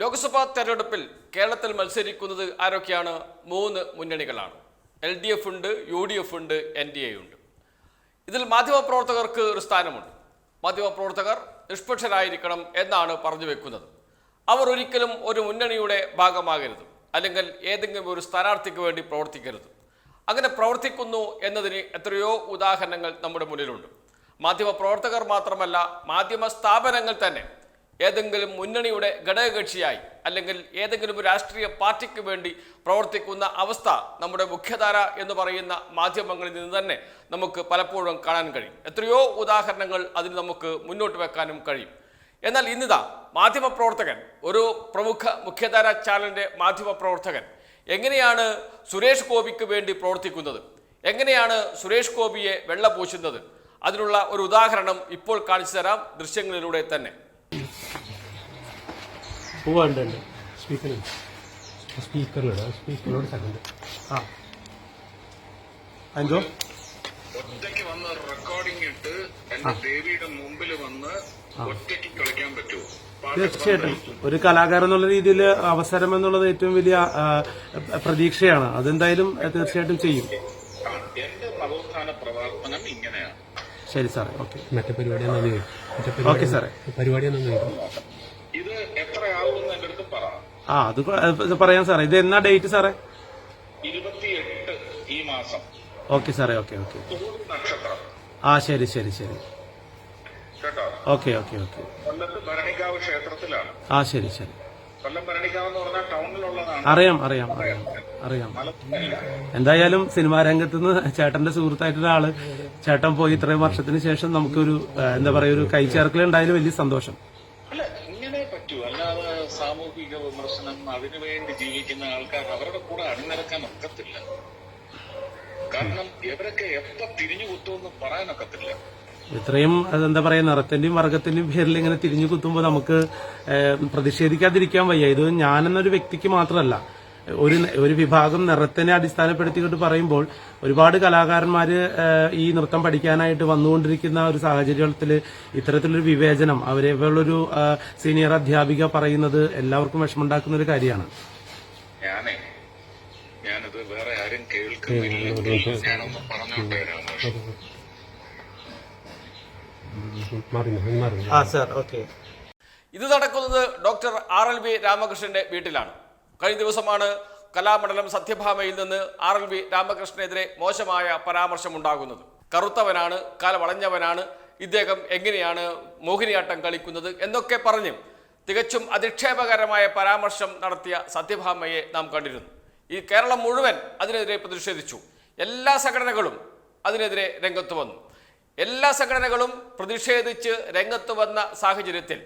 ലോക്സഭാ തെരഞ്ഞെടുപ്പിൽ കേരളത്തിൽ മത്സരിക്കുന്നത് ആരൊക്കെയാണ്? മൂന്ന് മുന്നണികളാണ്. എൽ ഡി എഫ് ഉണ്ട് യു ഡി എഫ് ഉണ്ട് എൻ ഡി എ ഉണ്ട്. ഇതിൽ മാധ്യമപ്രവർത്തകർക്ക് ഒരു സ്ഥാനമുണ്ട്. മാധ്യമപ്രവർത്തകർ നിഷ്പക്ഷരായിരിക്കണം എന്നാണ് പറഞ്ഞു വെക്കുന്നത്. അവർ ഒരിക്കലും ഒരു മുന്നണിയുടെ ഭാഗമാകരുത്. അല്ലെങ്കിൽ ഏതെങ്കിലും ഒരു സ്ഥാനാർത്ഥിക്ക് വേണ്ടി പ്രവർത്തിക്കരുത്. അങ്ങനെ പ്രവർത്തിക്കുന്നു എന്നതിന് എത്രയോ ഉദാഹരണങ്ങൾ നമ്മുടെ മുന്നിലുണ്ട്. മാധ്യമപ്രവർത്തകർ മാത്രമല്ല മാധ്യമ സ്ഥാപനങ്ങൾ തന്നെ ഏതെങ്കിലും മുന്നണിയുടെ ഘടകകക്ഷിയായി അല്ലെങ്കിൽ ഏതെങ്കിലും രാഷ്ട്രീയ പാർട്ടിക്ക് വേണ്ടി പ്രവർത്തിക്കുന്ന അവസ്ഥ നമ്മുടെ മുഖ്യധാര എന്ന് പറയുന്ന മാധ്യമങ്ങളിൽ നിന്ന് തന്നെ നമുക്ക് പലപ്പോഴും കാണാൻ കഴിയും. എത്രയോ ഉദാഹരണങ്ങൾ അതിന് നമുക്ക് മുന്നോട്ട് വെക്കാനും കഴിയും. എന്നാൽ ഇന്നിതാ മാധ്യമപ്രവർത്തകൻ ഒരു പ്രമുഖ മുഖ്യധാര ചാനലിന്റെ മാധ്യമപ്രവർത്തകൻ എങ്ങനെയാണ് സുരേഷ് ഗോപിക്ക് വേണ്ടി പ്രവർത്തിക്കുന്നത്? എങ്ങനെയാണ് സുരേഷ് ഗോപിയെ വെള്ളപൂശുന്നത്? അതിനുള്ള ഒരു ഉദാഹരണം ഇപ്പോൾ കാണിച്ചു തരാം ദൃശ്യങ്ങളിലൂടെ തന്നെ. ഉണ്ട് ഉണ്ട് സ്പീക്കറിൽ സ്പീക്കറിലിടാം സ്പീക്കറിലോട് സെക്കൻഡ് ആ അഞ്ചോ? ഒറ്റയ്ക്ക് വന്ന് റെക്കോർഡിംഗ് ഇട്ട് എന്റെ ദേവിയുടെ മുമ്പിൽ വന്ന് ഒറ്റയ്ക്ക് കളിക്കാൻ പറ്റുമോ? തീർച്ചയായിട്ടും. ഒരു കലാകാരൻ എന്നുള്ള രീതിയിൽ അവസരം എന്നുള്ളത് ഏറ്റവും വലിയ പ്രതീക്ഷയാണ്. അതെന്തായാലും തീർച്ചയായിട്ടും ചെയ്യും. എന്റെ നവോത്ഥാന പ്രവർത്തനം ഇങ്ങനെയാണ്. ശരി സാറേ ഓക്കെ. മറ്റേ പരിപാടി ഓക്കെ പരിപാടി സാറേ പരിപാടി ആ അത് പറയാം സാറേ. ഇത് എന്നാ ഡേറ്റ് സാറേ? ഇരുപത്തിയെട്ട് ഈ മാസം. ഓക്കെ സാറേ ഓക്കെ ഓക്കെ. നക്ഷത്രം. ആ ശരി ശരി ശരി. കേട്ടോ? Okay okay okay. കൊല്ലത്ത് ഭരണിക്കാവ് ക്ഷേത്രത്തിലാണ്. ആ ശരി ശരി. കൊല്ലം ഭരണിക്കാവ് എന്ന് പറഞ്ഞാൽ ടൗണിലുള്ളതാണ്. അറിയാം അറിയാം അറിയാം അറിയാം. എന്തായാലും സിനിമാ രംഗത്ത് നിന്ന് ചേട്ടന്റെ സുഹൃത്തായിട്ടുള്ള ആൾ ചേട്ടൻ പോയി ഇത്രയും വർഷത്തിന് ശേഷം നമുക്കൊരു എന്താ പറയുക ഒരു കൈചേർക്കൽ ഉണ്ടായാലും വലിയ സന്തോഷം. അതിനുവേണ്ടി ജീവിക്കുന്ന ആൾക്കാർ അവരുടെ കൂടെ അണിനിരക്കാൻ ഒക്കത്തില്ല. കാരണം ഇവരൊക്കെ എപ്പോ തിരിഞ്ഞു കുത്തുമെന്ന് പറയാനൊക്കത്തില്ല ഇത്രയും എന്താ പറയാ നിറത്തിന്റെയും വർഗത്തിന്റെയും പേരിൽ ഇങ്ങനെ തിരിഞ്ഞു കുത്തുമ്പോൾ നമുക്ക് പ്രതിഷേധിക്കാതിരിക്കാൻ വയ്യ. ഇത് ഞാനെന്നൊരു വ്യക്തിക്ക് മാത്രമല്ല. ഒരു ഒരു വിഭാഗം നിറത്തിനെ അടിസ്ഥാനപ്പെടുത്തിക്കൊണ്ട് പറയുമ്പോൾ ഒരുപാട് കലാകാരന്മാര് ഈ നൃത്തം പഠിക്കാനായിട്ട് വന്നുകൊണ്ടിരിക്കുന്ന ഒരു സാഹചര്യത്തിൽ ഇത്തരത്തിലൊരു വിവേചനം അവരെ പോലൊരു സീനിയർ അധ്യാപിക പറയുന്നത് എല്ലാവർക്കും വിഷമമുണ്ടാക്കുന്ന ഒരു കാര്യമാണ്. ഞാനേ ഞാനിത് വേറെ ആരും കേൾക്കുന്നില്ല. ഞാനൊന്ന് പറഞ്ഞോട്ടെ ആ സാർ ഓക്കെ. ഇത് നടക്കുന്നത് ഡോക്ടർ ആർ എൽ ബി രാമകൃഷ്ണന്റെ വീട്ടിലാണ്. കഴിഞ്ഞ ദിവസമാണ് കലാമണ്ഡലം സത്യഭാമയിൽ നിന്ന് ആർ എൽ വി രാമകൃഷ്ണനെതിരെ മോശമായ പരാമർശമുണ്ടാകുന്നത്. കറുത്തവനാണ് കാല വളഞ്ഞവനാണ് ഇദ്ദേഹം എങ്ങനെയാണ് മോഹിനിയാട്ടം കളിക്കുന്നത് എന്നൊക്കെ പറഞ്ഞ് തികച്ചും അധിക്ഷേപകരമായ പരാമർശം നടത്തിയ സത്യഭാമയെ നാം കണ്ടിരുന്നു. ഈ കേരളം മുഴുവൻ അതിനെതിരെ പ്രതിഷേധിച്ചു. എല്ലാ സംഘടനകളും അതിനെതിരെ രംഗത്ത് വന്നു. എല്ലാ സംഘടനകളും പ്രതിഷേധിച്ച് രംഗത്ത് വന്ന സാഹചര്യത്തിൽ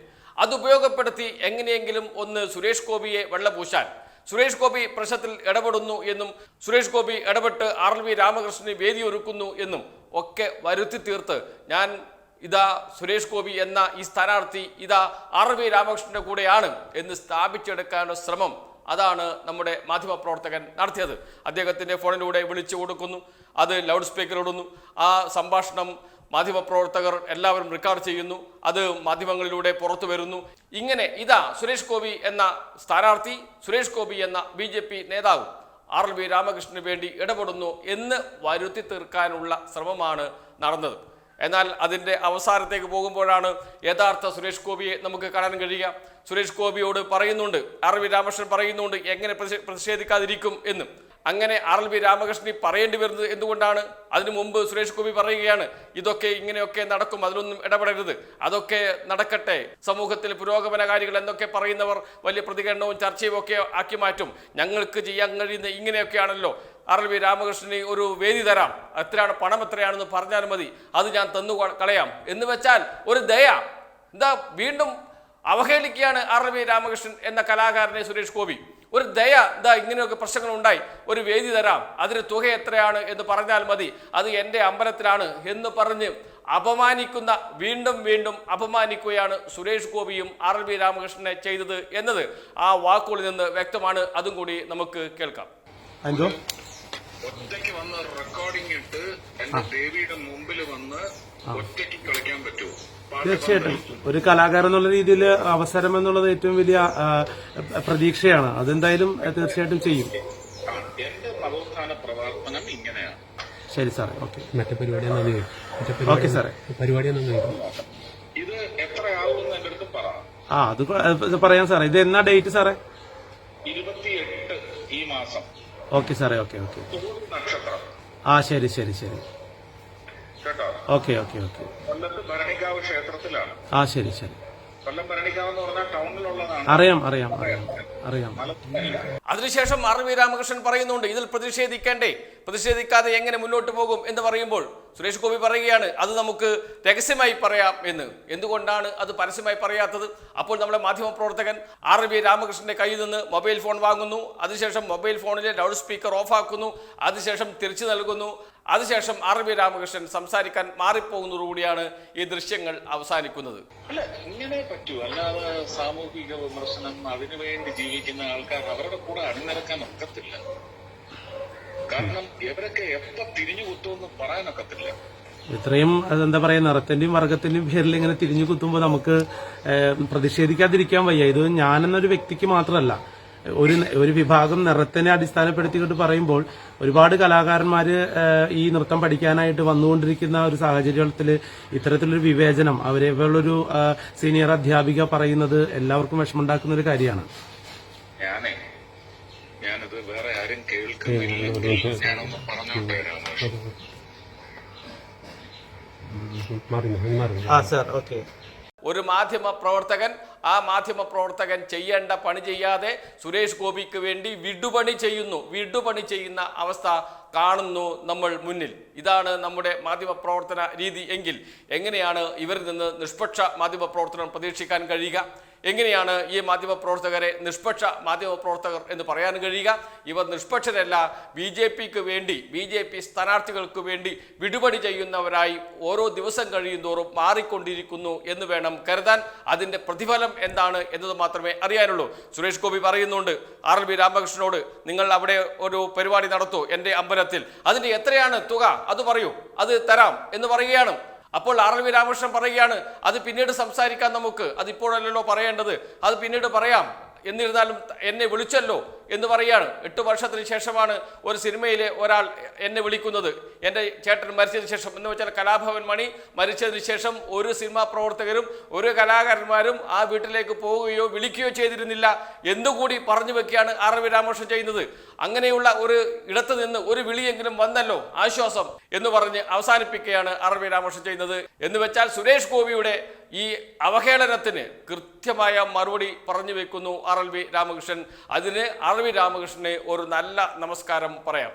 അത് ഉപയോഗപ്പെടുത്തി എങ്ങനെയെങ്കിലും ഒന്ന് സുരേഷ് ഗോപിയെ വെള്ളപൂശാൻ. സുരേഷ് ഗോപി പ്രശ്നത്തിൽ ഇടപെടുന്നു എന്നും സുരേഷ് ഗോപി ഇടപെട്ട് ആർ എൽ വി രാമകൃഷ്ണന് വേദി ഒരുക്കുന്നു എന്നും ഒക്കെ വരുത്തി തീർത്ത് ഞാൻ ഇതാ സുരേഷ് ഗോപി എന്ന ഈ സ്ഥാനാർത്ഥി ഇതാ ആർ വി രാമകൃഷ്ണന്റെ കൂടെയാണ് എന്ന് സ്ഥാപിച്ചെടുക്കാനുള്ള ശ്രമം അതാണ് നമ്മുടെ മാധ്യമപ്രവർത്തകൻ നടത്തിയത്. അദ്ദേഹത്തിന്റെ ഫോണിലൂടെ വിളിച്ചു കൊടുക്കുന്നു അത് ലൗഡ് സ്പീക്കർ ഇടുന്നു. ആ സംഭാഷണം മാധ്യമപ്രവർത്തകർ എല്ലാവരും റെക്കോർഡ് ചെയ്യുന്നു അത് മാധ്യമങ്ങളിലൂടെ പുറത്തു വരുന്നു. ഇങ്ങനെ ഇതാ സുരേഷ് ഗോപി എന്ന സ്ഥാനാർത്ഥി സുരേഷ് ഗോപി എന്ന ബി ജെ പി നേതാവ് ആർ എൽ വി രാമകൃഷ്ണന് വേണ്ടി ഇടപെടുന്നു എന്ന് വരുത്തി തീർക്കാനുള്ള ശ്രമമാണ് നടന്നത്. എന്നാൽ അതിന്റെ അവസാനത്തേക്ക് പോകുമ്പോഴാണ് യഥാർത്ഥ സുരേഷ് ഗോപിയെ നമുക്ക് കാണാൻ കഴിയുക. സുരേഷ് ഗോപിയോട് പറയുന്നുണ്ട് ആർ വി രാമകൃഷ്ണൻ പറയുന്നുണ്ട് എങ്ങനെ പ്രതിഷേ- പ്രതിഷേധിക്കാതിരിക്കും എന്ന്. അങ്ങനെ ആർ എൽ ബി രാമകൃഷ്ണൻ പറയേണ്ടി വരുന്നത് എന്തുകൊണ്ടാണ്? അതിനു മുമ്പ് സുരേഷ് ഗോപി പറയുകയാണ് ഇതൊക്കെ ഇങ്ങനെയൊക്കെ നടക്കും അതിലൊന്നും ഇടപെടരുത്. അതൊക്കെ നടക്കട്ടെ. സമൂഹത്തിൽ പുരോഗമനകാരികൾ എന്നൊക്കെ പറയുന്നവർ വലിയ പ്രതികരണവും ചർച്ചയും ഒക്കെ ആക്കി മാറ്റും. ഞങ്ങൾക്ക് ചെയ്യാൻ കഴിയുന്ന ഇങ്ങനെയൊക്കെയാണല്ലോ. ആർ എൽ വി രാമകൃഷ്ണന് ഒരു വേദി തരാം. എത്രയാണ് പണം എത്രയാണെന്ന് പറഞ്ഞാൽ മതി. അത് ഞാൻ തന്നു കളയാം. എന്ന് വെച്ചാൽ ഒരു ദയ. എന്താ വീണ്ടും അവഹേളിക്കുകയാണ് ആർ എൽ വി രാമകൃഷ്ണൻ എന്ന കലാകാരനെ സുരേഷ് ഗോപി. ഒരു ദയ ഇതാ ഇങ്ങനെയൊക്കെ പ്രശ്നങ്ങൾ ഉണ്ടായി ഒരു വേദി തരാം. അതിന് തുക എത്രയാണ് എന്ന് പറഞ്ഞാൽ മതി. അത് എന്റെ അമ്പലത്തിലാണ് എന്ന് പറഞ്ഞ് അപമാനിക്കുന്ന വീണ്ടും വീണ്ടും അപമാനിക്കുകയാണ് സുരേഷ് ഗോപിയും ആർ എൽ ബി രാമകൃഷ്ണനെ ചെയ്തത് എന്നത്. ആ വാക്കുകളിൽ നിന്ന് വ്യക്തമാണ്. അതും കൂടി നമുക്ക് കേൾക്കാം. എന്തോ ഒറ്റയ്ക്ക് വന്ന് റെക്കോർഡിംഗ് ഇട്ട് എന്റെ ദേവിയുടെ മുമ്പിൽ വന്ന് ഒറ്റയ്ക്ക് കളിക്കാൻ പറ്റുമോ? തീർച്ചയായിട്ടും. ഒരു കലാകാരൻ എന്നുള്ള രീതിയിൽ അവസരം എന്നുള്ളത് ഏറ്റവും വലിയ പ്രതീക്ഷയാണ്. അതെന്തായാലും തീർച്ചയായിട്ടും ചെയ്യും. എന്റെ നവോത്ഥാന പ്രവർത്തനം ഇങ്ങനെയാണ്. ശരി സാറേ ഓക്കെ. മറ്റേ പരിപാടി ഓക്കെ പരിപാടി സാറേ. പരിപാടി ഇത് എത്രയാവും ആ അത് പറയാം സാറേ. ഇത് എന്നാ ഡേറ്റ് സാറേ? ഓക്കെ സാറേ ഓക്കെ ഓക്കെ. ആ ശരി ശരി ശരി. Okay okay okay. ക്ഷേത്രത്തിലാണ്. ആ ശരി ശരി. കൊല്ലം ഭരണിക്കാവ് എന്ന് പറഞ്ഞാൽ ടൗണിലുള്ളതാണ്. അറിയാം അറിയാം അറിയാം അറിയാം. അതിനുശേഷം ആർ വി രാമകൃഷ്ണൻ പറയുന്നുണ്ട് ഇതിൽ പ്രതിഷേധിക്കേണ്ടേ? പ്രതിഷേധിക്കാതെ എങ്ങനെ മുന്നോട്ട് പോകും എന്ന് പറയുമ്പോൾ സുരേഷ് ഗോപി പറയുകയാണ് അത് നമുക്ക് രഹസ്യമായി പറയാം എന്ന്. എന്തുകൊണ്ടാണ് അത് പരസ്യമായി പറയാത്തത്? അപ്പോൾ നമ്മുടെ മാധ്യമപ്രവർത്തകൻ ആർ വി രാമകൃഷ്ണന്റെ കയ്യിൽ നിന്ന് മൊബൈൽ ഫോൺ വാങ്ങുന്നു അതിനുശേഷം മൊബൈൽ ഫോണിലെ ലൗഡ് സ്പീക്കർ ഓഫാക്കുന്നു അതിനുശേഷം തിരിച്ചു നൽകുന്നു അതിനുശേഷം ആർ വി രാമകൃഷ്ണൻ സംസാരിക്കാൻ മാറിപ്പോകുന്നതോടുകൂടിയാണ് ഈ ദൃശ്യങ്ങൾ അവസാനിക്കുന്നത്. അല്ല ഇങ്ങനെ പറ്റൂ. അല്ലാതെ സാമൂഹിക വിമർശനം അതിനുവേണ്ടി ജീവിക്കുന്ന ആൾക്കാർ അവരുടെ കൂടെ അണിനിരക്കാൻ ഒക്കത്തില്ല. കാരണം ഇവരൊക്കെ എപ്പോ തിരിഞ്ഞു കുത്തുമെന്ന് പറയാനൊക്കത്തില്ല. ഇത്രയും എന്താ പറയാ നിറത്തിന്റെയും വർഗത്തിന്റെയും പേരിൽ ഇങ്ങനെ തിരിഞ്ഞു കുത്തുമ്പോൾ നമുക്ക് പ്രതിഷേധിക്കാതിരിക്കാൻ വയ്യ. ഇത് ഞാനെന്നൊരു വ്യക്തിക്ക് മാത്രമല്ല. ഒരു ഒരു വിഭാഗം നിറത്തിനെ അടിസ്ഥാനപ്പെടുത്തിക്കൊണ്ട് പറയുമ്പോൾ ഒരുപാട് കലാകാരന്മാർ ഈ നൃത്തം പഠിക്കാനായിട്ട് വന്നുകൊണ്ടിരിക്കുന്ന ഒരു സാഹചര്യത്തിൽ ഇത്തരത്തിലൊരു വിവേചനം അവരെ പോലൊരു ഏഹ്, സീനിയർ അധ്യാപിക പറയുന്നത് എല്ലാവർക്കും വിഷമമുണ്ടാക്കുന്ന ഒരു കാര്യമാണ്. ഞാനേ ഞാനിത് വേറെ ആരും കേൾക്കുന്നില്ലെങ്കിൽ ഞാനൊന്ന് പറഞ്ഞോട്ടെ. ആ സർ ഓക്കെ. ഒരു മാധ്യമ പ്രവർത്തകൻ ആ മാധ്യമ പ്രവർത്തകൻ ചെയ്യേണ്ട പണി ചെയ്യാതെ സുരേഷ് ഗോപിക്ക് വേണ്ടി വിടുപണി ചെയ്യുന്നു. വിടുപണി ചെയ്യുന്ന അവസ്ഥ കാണുന്നു നമ്മൾ മുന്നിൽ. ഇതാണ് നമ്മുടെ മാധ്യമ പ്രവർത്തന രീതി എങ്കിൽ എങ്ങനെയാണ് ഇവരിൽ നിന്ന് നിഷ്പക്ഷ മാധ്യമ പ്രവർത്തനം പ്രതീക്ഷിക്കാൻ കഴിയുക? എങ്ങനെയാണ് ഈ മാധ്യമപ്രവർത്തകരെ നിഷ്പക്ഷ മാധ്യമപ്രവർത്തകർ എന്ന് പറയാൻ കഴിയുക? ഇവർ നിഷ്പക്ഷരല്ല ബി ജെ പിക്ക് വേണ്ടി ബി ജെ പി സ്ഥാനാർത്ഥികൾക്ക് വേണ്ടി വിടുപടി ചെയ്യുന്നവരായി ഓരോ ദിവസം കഴിയുന്തോറും മാറിക്കൊണ്ടിരിക്കുന്നു എന്ന് വേണം കരുതാൻ. അതിന്റെ പ്രതിഫലം എന്താണ് എന്നത് മാത്രമേ അറിയാനുള്ളൂ. സുരേഷ് ഗോപി പറയുന്നുണ്ട് ആർ എൽ ബി രാമകൃഷ്ണനോട് നിങ്ങൾ അവിടെ ഒരു പരിപാടി നടത്തൂ എന്റെ അമ്പലത്തിൽ. അതിന്റെ എത്രയാണ് തുക? അത് പറയൂ. അത് തരാം. എന്ന് പറയുകയാണ്. അപ്പോൾ ആർ എൽ വി രാമകൃഷ്ണൻ പറയുകയാണ് അത് പിന്നീട് സംസാരിക്കാം നമുക്ക്. അതിപ്പോഴല്ലല്ലോ പറയേണ്ടത്. അത് പിന്നീട് പറയാം. എന്നിരുന്നാലും എന്നെ വിളിച്ചല്ലോ. എന്ന് പറയുകയാണ്. എട്ട് വർഷത്തിന് ശേഷമാണ് ഒരു സിനിമയിലെ ഒരാൾ എന്നെ വിളിക്കുന്നത്. എന്റെ ചേട്ടൻ മരിച്ചതിന് ശേഷം എന്ന് വെച്ചാൽ കലാഭവൻ മണി മരിച്ചതിന് ശേഷം ഒരു സിനിമാ പ്രവർത്തകരും ഒരു കലാകാരന്മാരും ആ വീട്ടിലേക്ക് പോവുകയോ വിളിക്കുകയോ ചെയ്തിരുന്നില്ല എന്നുകൂടി പറഞ്ഞു വെക്കുകയാണ് ആർ വി രാമകൃഷ്ണൻ ചെയ്യുന്നത്. അങ്ങനെയുള്ള ഒരു ഇടത്ത് നിന്ന് ഒരു വിളിയെങ്കിലും വന്നല്ലോ ആശ്വാസം എന്ന് പറഞ്ഞ് അവസാനിപ്പിക്കുകയാണ് ആർ വി രാമകൃഷ്ണൻ ചെയ്യുന്നത്. എന്ന് വെച്ചാൽ സുരേഷ് ഗോപിയുടെ ഈ അവഹേളനത്തിന് കൃത്യമായ മറുപടി പറഞ്ഞു വെക്കുന്നു ആർ എൽ വി രാമകൃഷ്ണൻ. അതിന് ആർ വി രാമകൃഷ്ണനെ ഒരു നല്ല നമസ്കാരം പറയാം.